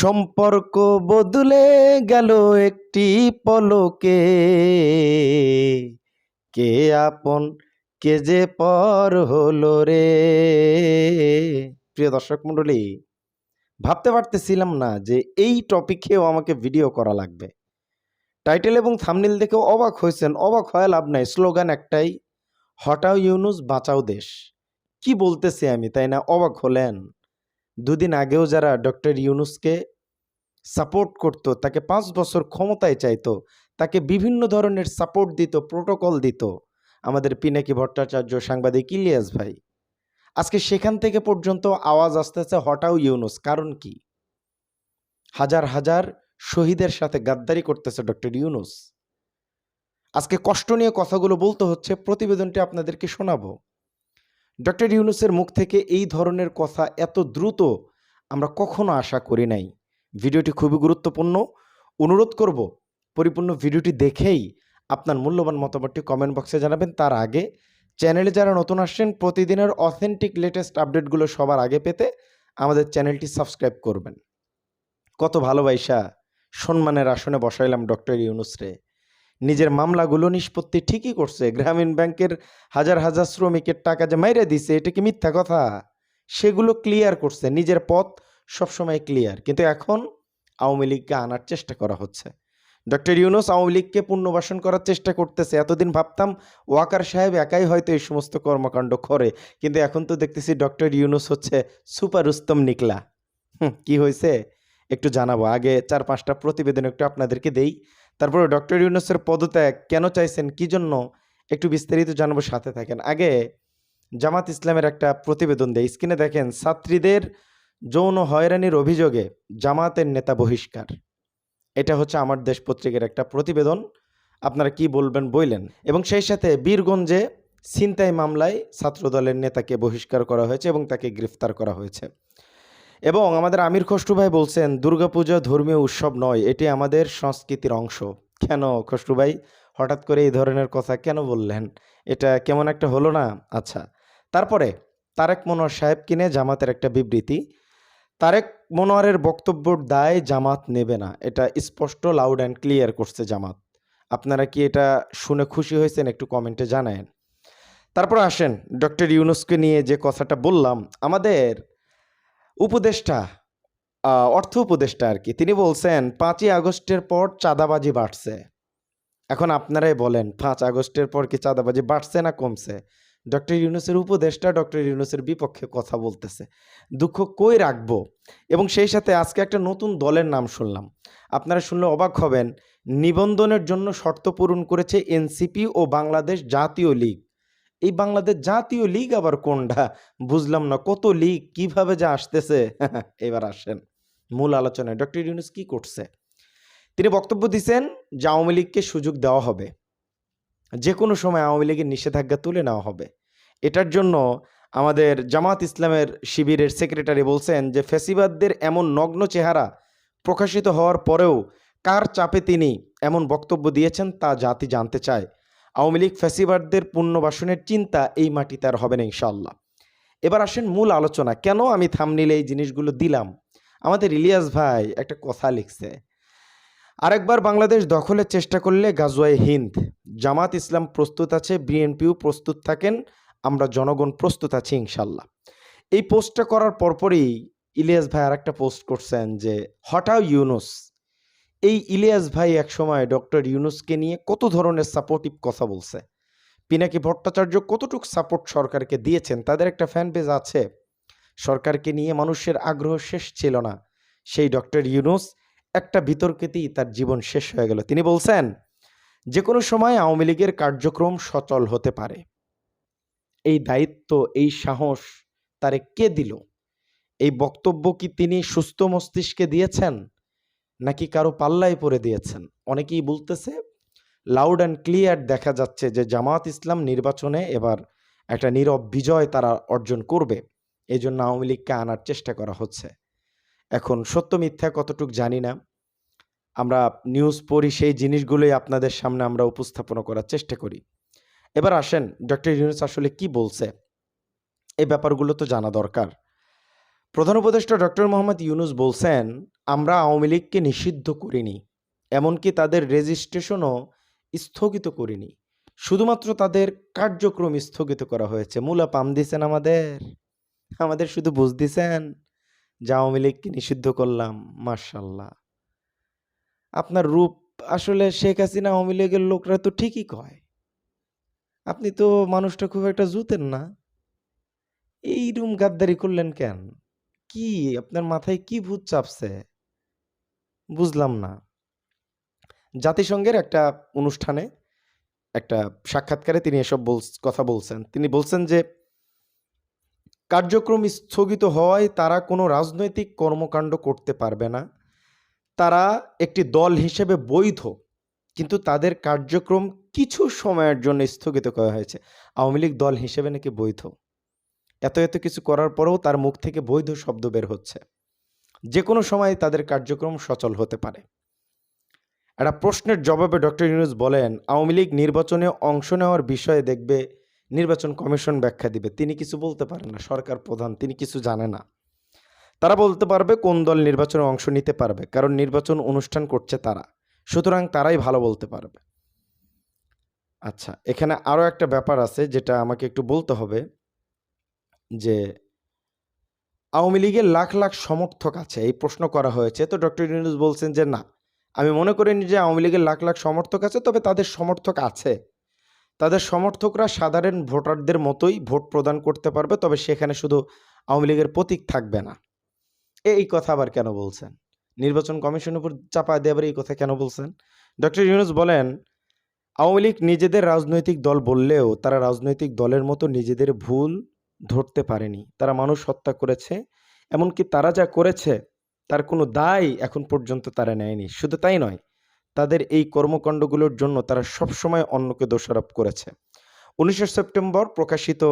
সম্পর্ক বদলে গেল একটি পলকে। কে আপন, কে যে পর হলো রে? প্রিয় দর্শক মণ্ডলী, ভাবতে পারতেছিলাম না যে এই টপিকেও আমাকে ভিডিও করা লাগবে। টাইটেল এবং থামনিল দেখে অবাক হয়েছেন, অবাক হয়ে লাভ নাই। স্লোগান একটাই, হটাও ইউনুস, বাঁচাও দেশ। কি বলতেছি আমি, তাই না? অবাক হলেন। দুদিন আগেও যারা ডক্টর ইউনুসকে সাপোর্ট করতো, তাকে পাঁচ বছর ক্ষমতায় চাইতো, তাকে বিভিন্ন ধরনের সাপোর্ট দিত, প্রোটোকল দিত, আমাদের পিনাকি ভট্টাচার্য সাংবাদিক ইলিয়াস ভাই। আজকে সেখান থেকে পর্যন্ত আওয়াজ আসতেছে হটাও ইউনুস, কারণ কি? হাজার হাজার শহীদের সাথে গাদ্দারি করতেছে ডক্টর ইউনুস। আজকে কষ্ট নিয়ে কথাগুলো বলতে হচ্ছে, প্রতিবেদনটি আপনাদেরকে শোনাবো। ডক্টর ইউনুসের মুখ থেকে এই ধরনের কথা এত দ্রুত আমরা কখনো আশা করি নাই। ভিডিওটি খুবই গুরুত্বপূর্ণ। অনুরোধ করব, পরিপূর্ণ ভিডিওটি দেখেই আপনার মূল্যবান মতামতটি কমেন্ট বক্সে জানাবেন। তার আগে চ্যানেলে যারা নতুন আসছেন, প্রতিদিনের অথেন্টিক লেটেস্ট আপডেটগুলো সবার আগে পেতে আমাদের চ্যানেলটি সাবস্ক্রাইব করবেন। কত ভালোবাসা, সম্মানের আসনে বসাইলাম ডক্টর ইউনুসরে নিজের মামলাগুলো নিষ্পত্তি ঠিকই করছে। গ্রামীণ ব্যাংকের হাজার হাজার শ্রমিকের টাকা যে মাইরে দিছে, এটা কি মিথ্যা কথা? সেগুলো ক্লিয়ার করছে। নিজের পথ সবসময় ক্লিয়ার কিন্তু এখন আওয়ামী লীগকে আনার চেষ্টা করা হচ্ছে। ডক্টর ইউনুস আওয়ামী লীগকে পুনর্বাসন করার চেষ্টা করতেছে। এতদিন ভাবতাম, ওয়াকার সাহেব একাই হয়তো এই সমস্ত কর্মকাণ্ড করে। কিন্তু এখন তো দেখতেছি ডক্টর ইউনুস হচ্ছে সুপার উস্তম নিকলা। কি হয়েছে একটু জানাব। আগে চার পাঁচটা প্রতিবেদন একটু আপনাদেরকে দেই। তারপরে ডক্টর ইউনুসের পদত্যাগ কেন চাইছেন কি জন্য একটু বিস্তারিত জানাব সাথে থাকেন। আগে জামাত ইসলামের একটা প্রতিবেদন দেয় স্ক্রিনে দেখেন, ছাত্রীদের যৌন হয়রানির অভিযোগে জামাতের নেতা বহিষ্কার। এটা হচ্ছে আমার দেশ পত্রিকার একটা প্রতিবেদন। আপনারা কি বলবেন বইলেন। এবং সেই সাথে বীরগঞ্জে ছিনতাই মামলায় ছাত্রদলের নেতাকে বহিষ্কার করা হয়েছে এবং তাকে গ্রেফতার করা হয়েছে। এবং আমাদের আমির খসরু ভাই বলছেন, দুর্গাপূজা ধর্মীয় উৎসব নয়, এটি আমাদের সংস্কৃতির অংশ। কেন খসরু ভাই? হঠাৎ করে এই ধরনের কথা কেন বললেন? এটা কেমন একটা হলো না? আচ্ছা তারপরে তারেক মনোয়ার সাহেব কিনে জামাতের একটা বিবৃতি, তারেক মনোয়ারের বক্তব্যর দায় জামাত নেবে না। এটা স্পষ্ট লাউড অ্যান্ড ক্লিয়ার করছে জামাত। আপনারা কি এটা শুনে খুশি হয়েছেন? একটু কমেন্টে জানায়েন। তারপর আসেন, ডক্টর ইউনুসকে নিয়ে যে কথাটা বললাম, আমাদের উপদেষ্টা অর্থ উপদেষ্টা আর কি তিনি বলছেন, পাঁচই আগস্টের পর চাঁদাবাজি বাড়ছে। এখন আপনারাই বলেন, পাঁচ আগস্টের পর কি চাঁদাবাজি বাড়ছে না কমছে? ডক্টর ইউনুসের উপদেষ্টা ডক্টর ইউনুসের বিপক্ষে কথা বলতেছে। দুঃখ কই রাখব? এবং সেই সাথে আজকে একটা নতুন দলের নাম শুনলাম। আপনারা শুনলে অবাক হবেন, নিবন্ধনের জন্য শর্ত পূরণ করেছে এনসিপি ও বাংলাদেশ জাতীয় লীগ। এই বাংলাদেশ জাতীয় লীগ আবার কোনটা? বুঝলাম না, কত লীগ, কীভাবে যা আসতেছে? এবার আসেন, মূল আলোচনায়। ডক্টর ইউনুস কি করছে? তিনি বক্তব্য দিচ্ছেন যে আওয়ামী লীগকে সুযোগ দেওয়া হবে। যে কোনো সময় আওয়ামী লীগের নিষেধাজ্ঞা তুলে নেওয়া হবে। এটার জন্য আমাদের জামাত ইসলামের শিবিরের সেক্রেটারি বলছেন যে ফেসিবাদদের এমন নগ্ন চেহারা প্রকাশিত হওয়ার পরেও কার চাপে তিনি এমন বক্তব্য দিয়েছেন তা জাতি জানতে চায়। আওয়ামী লীগ ফ্যাসিবাদদের পুনর্বাসনের চিন্তা এই মাটিতে আর হবে না ইনশাল্লাহ এবার আসেন মূল আলোচনা, কেন আমি থামনিলে এই জিনিসগুলো দিলাম? আমাদের ইলিয়াস ভাই একটা কথা লিখছে, আরেকবার বাংলাদেশ দখলের চেষ্টা করলে গাজওয়াই হিন্দ। জামাত ইসলাম প্রস্তুত আছে, বিএনপিও প্রস্তুত থাকেন, আমরা জনগণ প্রস্তুত আছি ইনশাল্লাহ এই পোস্টটা করার পরপরই ইলিয়াস ভাই আরেকটা পোস্ট করছেন যে হটাও ইউনুস এই ইলিয়াস ভাই একসময় ডক্টর ইউনুসকে নিয়ে কত ধরনের সাপোর্টিভ কথা বলছে? পিনাকি ভট্টাচার্য কতটুক সাপোর্ট সরকারকে দিয়েছেন? তাদের একটা ফ্যান পেজ আছে। সরকারকে নিয়ে মানুষের আগ্রহ শেষ ছিল না। সেই ডক্টর ইউনুস একটা বিতর্কেতেই তার জীবন শেষ হয়ে গেল। তিনি বলছেন যে কোনো সময় আওয়ামী লীগের কার্যক্রম সচল হতে পারে। এই দায়িত্ব, এই সাহস তারে কে দিল? এই বক্তব্য কি তিনি সুস্থ মস্তিষ্কে দিয়েছেন? নাকি কারও পাল্লায় পরে দিয়েছেন? অনেকেই বলতেছে লাউড অ্যান্ড ক্লিয়ার দেখা যাচ্ছে যে জামাত ইসলাম নির্বাচনে এবার একটা নীরব বিজয় তারা অর্জন করবে। এই জন্য আওয়ামী লীগকে আনার চেষ্টা করা হচ্ছে। এখন সত্য মিথ্যা কতটুক জানি না। আমরা নিউজ পড়ি, সেই জিনিসগুলোই আপনাদের সামনে আমরা উপস্থাপন করার চেষ্টা করি। এবার আসেন, ডক্টর ইউনুস আসলে কি বলছে? এই ব্যাপারগুলো তো জানা দরকার। প্রধান উপদেষ্টা ডক্টর মোহাম্মদ ইউনুস বলছেন, আমরা আওয়ামী লীগকে নিষিদ্ধ করিনি, এমনকি তাদের রেজিস্ট্রেশনও স্থগিত করিনি। শুধুমাত্র তাদের কার্যক্রম স্থগিত করা হয়েছে। মূলা, পাম দিছেন আমাদের। আমাদের শুধু বুঝ দিছেন যে আওয়ামী লীগকে নিষিদ্ধ করলাম মার্শাল্লাহ আপনার রূপ আসলে শেখ হাসিনা আওয়ামী লীগের লোকরা তো ঠিকই কয়। আপনি তো মানুষটা খুব একটা জুতেন না। এই রুম গাদ্দারি করলেন কেন? কি? আপনার মাথায় কি ভূত চাপছে? বুঝলাম না। জাতিসংঘের একটা অনুষ্ঠানে একটা সাক্ষাৎকারে তিনি এসব বল- কথা বলছেন। তিনি বলছেন যে, কার্যক্রম স্থগিত হওয়ায় তারা কোনো রাজনৈতিক কর্মকাণ্ড করতে পারবে না। তারা একটি দল হিসেবে বৈধ, কিন্তু তাদের কার্যক্রম কিছু সময়ের জন্য স্থগিত করা হয়েছে। আওয়ামী লীগ দল হিসেবে নাকি বৈধ? এত এত কিছু করার পরেও তার মুখ থেকে বৈধ শব্দ বের হচ্ছে। যে কোনো সময় তাদের কার্যক্রম সচল হতে পারে। একটা প্রশ্নের জবাবে ডক্টর ইউনুস বলেন, আওয়ামী লীগ নির্বাচনে অংশ নেওয়ার বিষয়ে দেখবে, নির্বাচন কমিশন ব্যাখ্যা দিবে। তিনি কিছু বলতে পারেন না, সরকার প্রধান, তিনি কিছু জানে না। তারা বলতে পারবে কোন দল নির্বাচনে অংশ নিতে পারবে, কারণ নির্বাচন অনুষ্ঠান করছে তারা। সুতরাং তারাই ভালো বলতে পারবে। আচ্ছা এখানে আরও একটা ব্যাপার আছে যেটা আমাকে একটু বলতে হবে। যে আওয়ামী লীগের লাখ লাখ সমর্থক আছে, এই প্রশ্ন করা হয়েছে। তো ডক্টর ইউনুস বলছেন যে, না, আমি মনে করিনি যে আওয়ামী লীগের লাখ লাখ সমর্থক আছে, তবে তাদের সমর্থক আছে। তাদের সমর্থকরা সাধারণ ভোটারদের মতোই ভোট প্রদান করতে পারবে, তবে সেখানে শুধু আওয়ামী লীগের প্রতীক থাকবে না। এই কথা আবার কেন বলছেন? নির্বাচন কমিশনের উপর চাপা আবার এই কথা কেন বলছেন? ডক্টর ইউনুস বলেন, আওয়ামী লীগ নিজেদের রাজনৈতিক দল বললেও তারা রাজনৈতিক দলের মতো নিজেদের ভুল ধরতে পারেনি। তারা মানুষ হত্যা করেছে, এমনকি তারা যা করেছে, তার কোনো দায় এখন পর্যন্ত তারা নেয়নি। শুধু তাই নয়, তাদের এই কর্মকাণ্ডগুলোর জন্য তারা সবসময় অন্যকে দোষারোপ করেছে। উনিশে সেপ্টেম্বর প্রকাশিত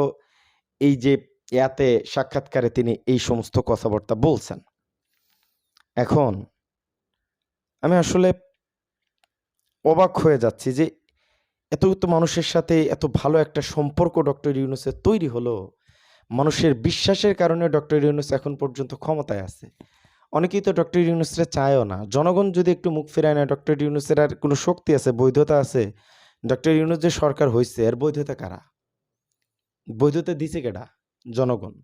এই যে ইয়াতে সাক্ষাৎকারে তিনি এই সমস্ত কথাবার্তা বলছেন। এখন আমি আসলে অবাক হয়ে যাচ্ছি যে এত মানুষের সাথে এত ভালো একটা সম্পর্ক ডক্টর ইউনুসের তৈরি হলো। মানুষের বিশ্বাসের কারণে ডক্টর ইউনুস এখন পর্যন্ত ক্ষমতায় আছে। অনেকেই তো ডক্টর ইউনুসরে চায়ও না। জনগণ যদি একটু মুখ ফেরায় না ডক্টর ইউনুসের আর কোনো শক্তি আছে, বৈধতা আছে? ডক্টর ইউনুস যে সরকার হয়েছে এর বৈধতা কারা? বৈধতা দিছে কেডা? জনগণ।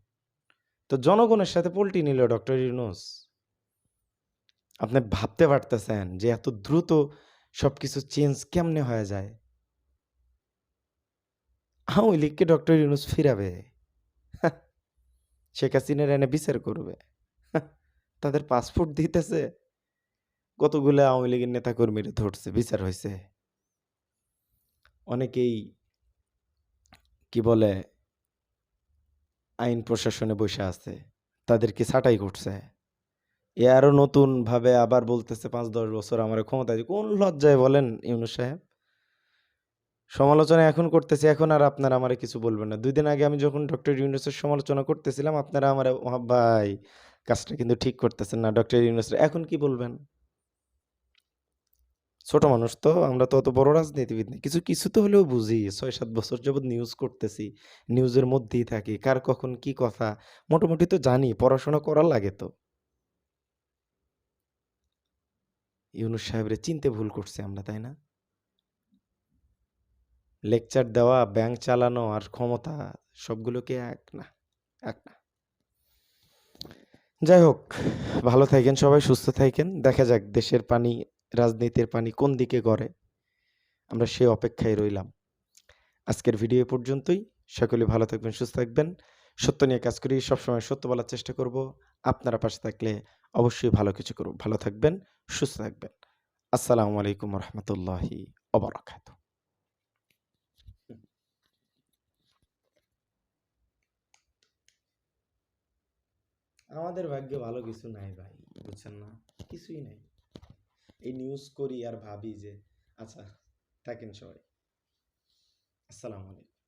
তো জনগণের সাথে পল্টি নিল ডক্টর ইউনুস। আপনি ভাবতে পারতেছেন যে এত দ্রুত সব কিছু চেঞ্জ কেমনে হয়ে যায়? আওয়ামী লীগকে ডক্টর ইউনুস ফিরাবে। শেখ হাসিনার এনে বিচার করবে। তাদের পাসপোর্ট দিতেছে। কতগুলো আওয়ামী লীগের নেতা কর্মীরা ধরছে, বিচার হয়েছে অনেকেই কি বলে, আইন প্রশাসনে বসে আছে, তাদেরকে ছাটাই করছে। এ আরও নতুন ভাবে আবার বলতেছে, পাঁচ দশ বছর আমার ক্ষমতা কোন লজ্জায় বলেন ইউনুস সাহেব? সমালোচনা এখন করতেছি, এখন আর আপনারা আমারে কিছু বলবেন না। দুই দিন আগে আমি যখন ডক্টর ইউনুসের সমালোচনা করতেছিলাম, আপনারা আমার ভাই, কাজটা কিন্তু ঠিক করতেছেন না ডক্টর ইউনুসের এখন কি বলবেন? ছোট মানুষ তো, আমরা তো অত বড় রাজনীতিবিদ নেই। কিছু কিছু তো হলেও বুঝি ছয় সাত বছর যাবৎ নিউজ করতেছি নিউজের মধ্যেই থাকি, কার কখন কি কথা, মোটামুটি তো জানি, পড়াশোনা করা লাগে তো। ইউনুস সাহেবরে চিনতে ভুল করছে আমরা, তাই না? লেকচার দেওয়া, ব্যাংক চালানো আর ক্ষমতা, সবগুলোকে এক না এক না। যাই হোক, ভালো থাকেন সবাই, সুস্থ থাকেন। দেখা যাক দেশের পানি, রাজনীতির পানি কোন দিকে গড়ে। আমরা সে অপেক্ষায় রইলাম। আজকের ভিডিও পর্যন্তই। সকলে ভালো থাকবেন, সুস্থ থাকবেন। সত্য নিয়ে কাজ করি, সবসময় সত্য বলার চেষ্টা করব। আপনারা পাশে থাকলে অবশ্যই ভালো কিছু করব। ভালো থাকবেন, সুস্থ থাকবেন। আসসালামু আলাইকুম রহমতুল্লাহি অবরাকাত আমাদের ভাগ্যে ভালো কিছু নাই ভাই, বুঝছেন না? কিছুই নাই। এই নিউজ করি আর ভাবি যে আচ্ছা থাকেন সবাই। আসসালামু আলাইকুম।